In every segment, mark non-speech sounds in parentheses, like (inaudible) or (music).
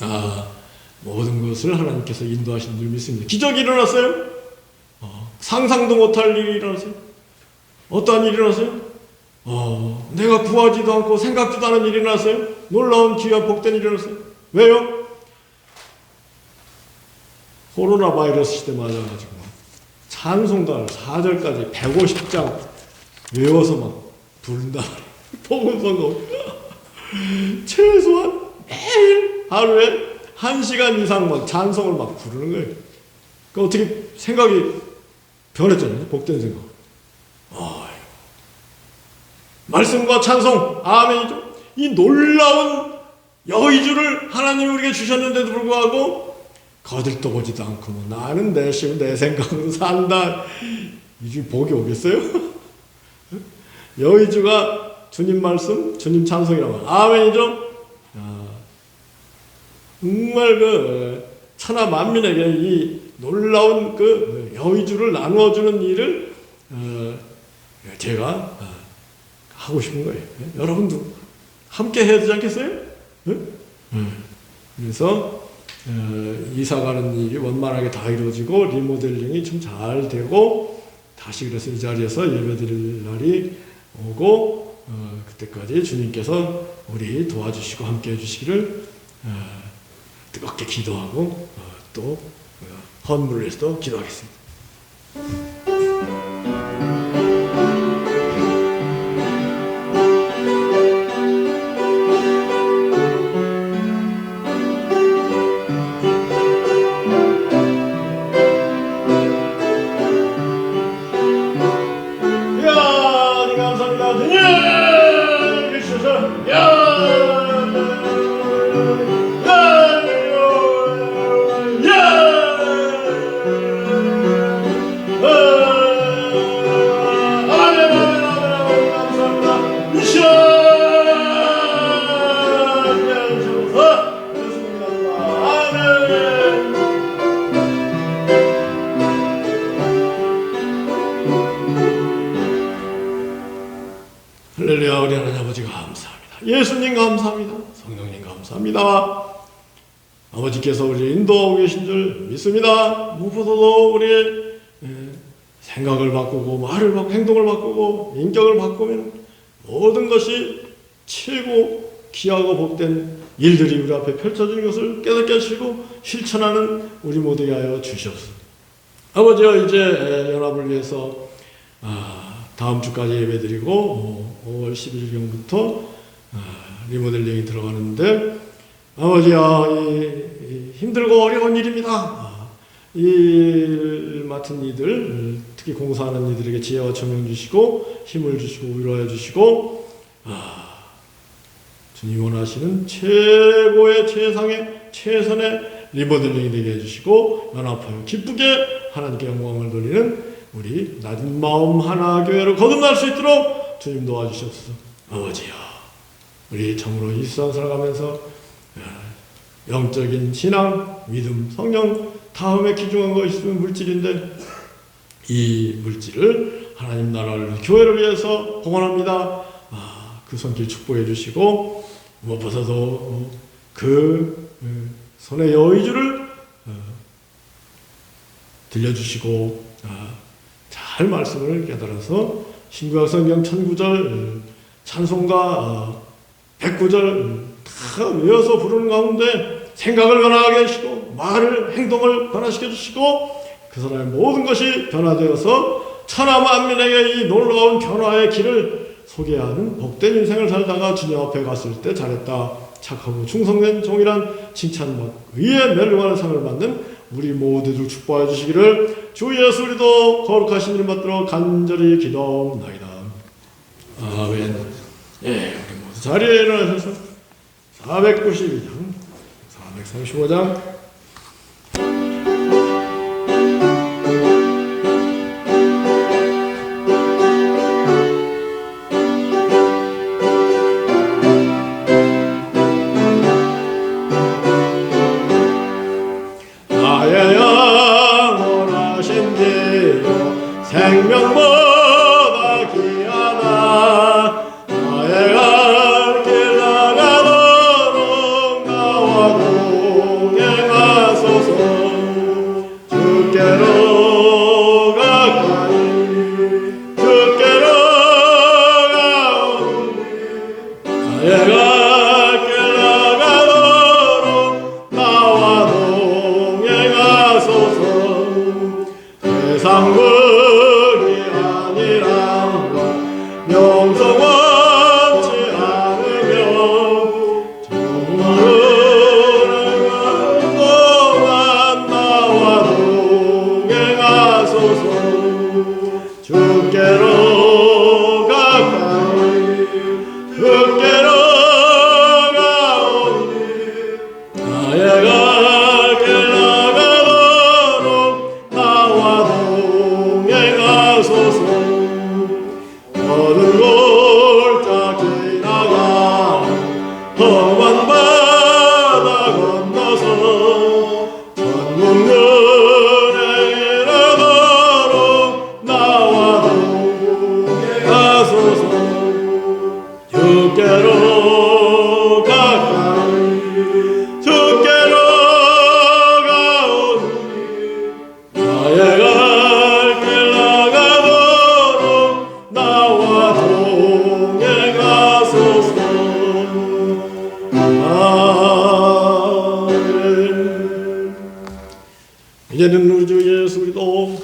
아, 모든 것을 하나님께서 인도하시는 줄 믿습니다. 기적이 일어났어요? 어, 상상도 못할 일이 일어났어요? 어떠한 일이 일어났어요? 어, 내가 구하지도 않고 생각지도 않은 일이 일어났어요? 놀라운 귀한 복된 일이 일어났어요? 왜요? 코로나 바이러스 시대 맞아가지고 찬송가를 4절까지 150장 외워서 막 부른다. 복음성가 (laughs) (laughs) 최소한 하루에 한 시간 이상 막 찬송을 막 부르는 거예요. 그 어떻게 생각이 변했잖아요. 복된 생각. 아, 말씀과 찬송, 아멘이죠. 이 놀라운 여의주를 하나님이 우리에게 주셨는데도 불구하고 거들떠 보지도 않고 뭐 나는 내 심, 내 생각으로 산다. 이게 복이 오겠어요? (laughs) 여의주가 주님 말씀, 주님 찬송이라고 아멘이죠? 아, 정말 그 천하 만민에게 이 놀라운 그 여의주를 나누어주는 일을 어, 제가 어, 하고 싶은 거예요. 여러분도 함께 해야 되지 않겠어요? 그래서 어, 이사 가는 일이 원만하게 다 이루어지고 리모델링이 좀 잘 되고 다시 그래서 이 자리에서 예배드릴 날이 오고 어, 그때까지 주님께서 우리 도와주시고 함께 해주시기를 어, 뜨겁게 기도하고 어, 또 어, 헌물을 해서 기도하겠습니다. 감사합니다. 예수님 감사합니다. 성령님 감사합니다. 아버지께서 우리를 인도하고 계신 줄 믿습니다. 무엇보다도 우리의 예, 생각을 바꾸고 말을 바꾸고 행동을 바꾸고 인격을 바꾸면 모든 것이 최고 귀하고 복된 일들이 우리 앞에 펼쳐지는 것을 깨닫게 하시고 실천하는 우리 모두게 하여 주시옵소서. 아버지여 이제 연합을 위해서 아, 다음 주까지 예배드리고 어, 5월 11일경부터 아, 리모델링이 들어가는데 아버지야 이, 이 힘들고 어려운 일입니다. 아, 일 맡은 이들 특히 공사하는 이들에게 지혜와 청명 주시고 힘을 주시고 위로해 주시고 아, 주님 원하시는 최고의 최상의 최선의 리모델링이 되게 해주시고 연합하여 기쁘게 하나님께 영광을 돌리는 우리 낮은 마음 하나 교회로 거듭날 수 있도록 주님 도와주시옵소서. 아버지야, 우리 참으로 이 세상 살아가면서 영적인 신앙, 믿음, 성령 다음에 기중한 거 있으면 물질인데 이 물질을 하나님 나라를 교회를 위해서 공헌합니다. 아, 그 손길 축복해 주시고 무엇보다도 그 어, 손의 여의주를 어, 들려주시고 아, 잘 말씀을 깨달아서 신구약 성경 1009절 찬송가 109절 다 외워서 부르는 가운데 생각을 변화하게 하시고 말을 행동을 변화시켜 주시고 그 사람의 모든 것이 변화되어서 천하 만민에게 이 놀라운 변화의 길을 소개하는 복된 인생을 살다가 주님 앞에 갔을 때 잘했다 착하고 충성된 종이란 칭찬받 의의 멸류관의 상을 받는 우리 모두들 축복해 주시기를 주 예수 우리도 거룩하신 이름 받들어 간절히 기도하옵나이다. 아멘. 예, 자리에 일어나셔서 492장, 435장. 나의 영원하신 주 생명보 Yağmur 험한 이제는 우리 주 예수 그리스도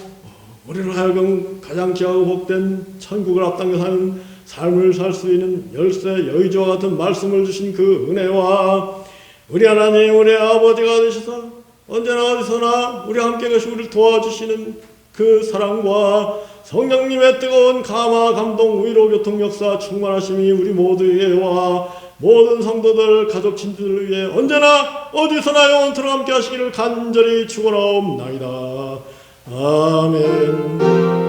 우리를 하여금 가장 귀하고 복된 천국을 앞당겨 사는 삶을 살 수 있는 열쇠 여의주와 같은 말씀을 주신 그 은혜와 우리 하나님 우리 아버지가 되셔서 언제나 어디서나 우리 함께 계시 우리를 도와주시는 그 사랑과 성령님의 뜨거운 감화 감동 위로 교통 역사 충만하심이 우리 모두에게 와 모든 성도들 가족 친구들 위해 언제나 어디서나 영원토록 함께 하시기를 간절히 축원하옵나이다. 아멘